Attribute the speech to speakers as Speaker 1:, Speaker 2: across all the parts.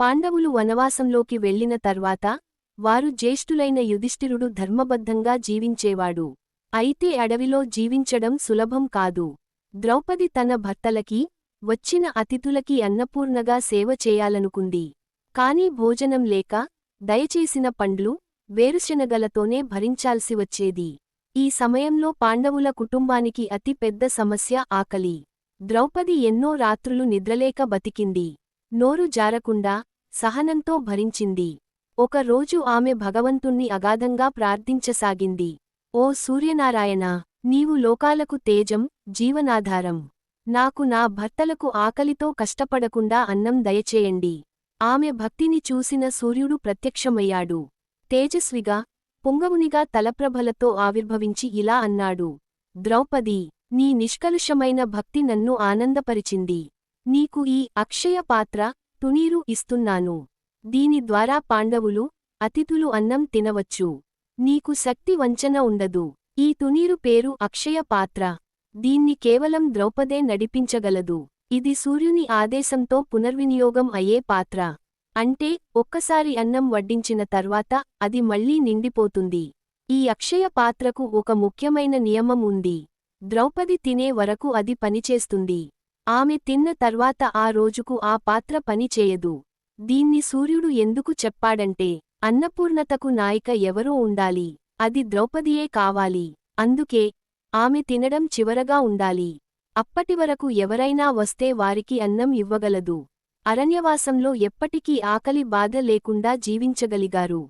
Speaker 1: పాండవులు వనవాసంలోకి వెళ్ళిన తర్వాత వారు జ్యేష్ఠులైన యుధిష్ఠిరుడు ధర్మబద్ధంగా జీవించేవాడు. అయితే అడవిలో జీవించడం సులభం కాదు. ద్రౌపది తన భర్తలకి వచ్చిన అతిథులకి అన్నపూర్ణగా సేవ చేయాలనుకుంది. కాని భోజనం లేక దయచేసిన పండ్లు వేరుశనగలతోనే భరించాల్సి వచ్చేది. ఈ సమయంలో పాండవుల కుటుంబానికి అతి పెద్ద సమస్య ఆకలి. ద్రౌపది ఎన్నో రాత్రులు నిద్రలేక బతికింది. నోరు జారకుండా సహనంతో భరించింది. ఒక రోజు ఆమె భగవంతుణ్ణి అగాధంగా ప్రార్థించసాగింది. ఓ సూర్యనారాయణ నీవు లోకాలకు తేజం జీవనాధారం. నాకు నా భర్తలకు ఆకలితో కష్టపడకుండా అన్నం దయచేయండి. ఆమె భక్తిని చూసిన సూర్యుడు ప్రత్యక్షమయ్యాడు. తేజస్విగా పుంగమునిగా తలప్రభలతో ఆవిర్భవించి ఇలా అన్నాడు. ద్రౌపది నీ నిష్కలుషమైన భక్తి నన్ను ఆనందపరిచింది. నీకు ఈ అక్షయ పాత్ర తునీరు ఇస్తున్నాను. దీని ద్వారా పాండవులు అతిథులు అన్నం తినవచ్చు. నీకు శక్తి వంచన ఉండదు. ఈ తునీరు పేరు అక్షయ పాత్ర. దీన్ని కేవలం ద్రౌపదే నడిపించగలదు. ఇది సూర్యుని ఆదేశంతో పునర్వినియోగం అయ్యే పాత్ర. అంటే ఒక్కసారి అన్నం వడ్డించిన తర్వాత అది మళ్ళీ నిండిపోతుంది. ఈ అక్షయ పాత్రకు ఒక ముఖ్యమైన నియమం ఉంది. ద్రౌపది తినే వరకు అది పనిచేస్తుంది. ఆమె తిన్న తర్వాత ఆ రోజుకు ఆ పాత్ర పనిచేయదు దీన్ని సూర్యుడు ఎందుకు చెప్పాడంటే అన్నపూర్ణతకు నాయిక ఎవరో ఉండాలి అది ద్రౌపదియే కావాలి. అందుకే ఆమె తినడం చివరగా ఉండాలి. అప్పటివరకు ఎవరైనా వస్తే వారికి అన్నం ఇవ్వగలదు. అరణ్యవాసంలో ఎప్పటికీ ఆకలి బాధ లేకుండా జీవించగలిగారు.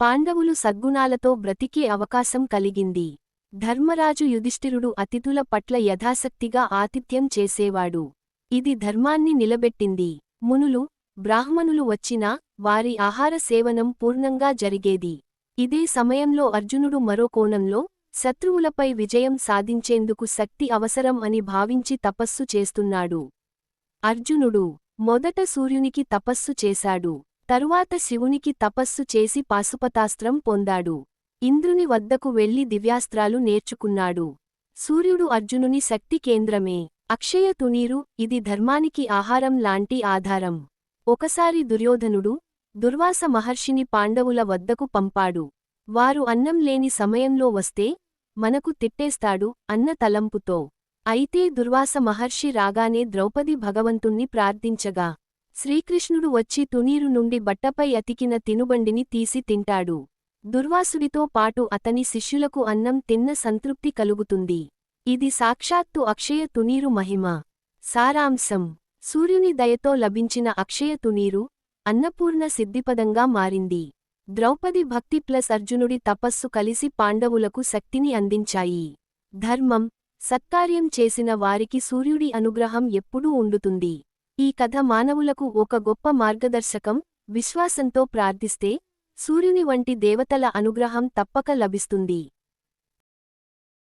Speaker 1: పాండవులు సద్గుణాలతో బ్రతికే అవకాశం కలిగింది. ధర్మరాజు యుధిష్ఠిరుడు అతిథుల పట్ల యథాశక్తిగా ఆతిథ్యం చేసేవాడు. ఇది ధర్మాన్ని నిలబెట్టింది. మునులు బ్రాహ్మణులు వచ్చినా వారి ఆహార సేవనం పూర్ణంగా జరిగేది. ఇదే సమయంలో అర్జునుడు మరో కోణంలో శత్రువులపై విజయం సాధించేందుకు శక్తి అవసరం అని భావించి తపస్సు చేస్తున్నాడు. అర్జునుడు మొదట సూర్యునికి తపస్సు చేశాడు. తరువాత శివునికి తపస్సు చేసి పాశుపతాస్త్రం పొందాడు. ఇంద్రుని వద్దకు వెళ్ళి దివ్యాస్త్రాలు నేర్చుకున్నాడు. సూర్యుడు అర్జునుని శక్తి కేంద్రమే. అక్షయ తునీరు ఇది ధర్మానికి ఆహారం లాంటి ఆధారం. ఒకసారి దుర్యోధనుడు దుర్వాస మహర్షిని పాండవుల వద్దకు పంపాడు. వారు అన్నం లేని సమయంలో వస్తే మనకు తిట్టేస్తాడు అన్న తలంపుతో. అయితే దుర్వాస మహర్షి రాగానే ద్రౌపది భగవంతుణ్ణి ప్రార్థించగా శ్రీకృష్ణుడు వచ్చి తునీరు నుండి బట్టపై అతికిన తినుబండిని తీసి తింటాడు. దుర్వాసుడితో పాటు అతని శిష్యులకు అన్నం తిన్న సంతృప్తి కలుగుతుంది. ఇది సాక్షాత్తు అక్షయ తునీరు మహిమ. సారాంశం. సూర్యుని దయతో లభించిన అక్షయ తునీరు అన్నపూర్ణ సిద్ధిపదంగా మారింది. ద్రౌపది భక్తి ప్లస్ అర్జునుడి తపస్సు కలిసి పాండవులకు శక్తిని అందించాయి. ధర్మం. సత్కార్యం చేసిన వారికి సూర్యుడి అనుగ్రహం ఎప్పుడూ ఉండుతుంది. ఈ కథ మానవులకు ఒక గొప్ప మార్గదర్శకం. విశ్వాసంతో ప్రార్థిస్తే సూర్యుని వంటి దేవతల అనుగ్రహం తప్పక లభిస్తుంది.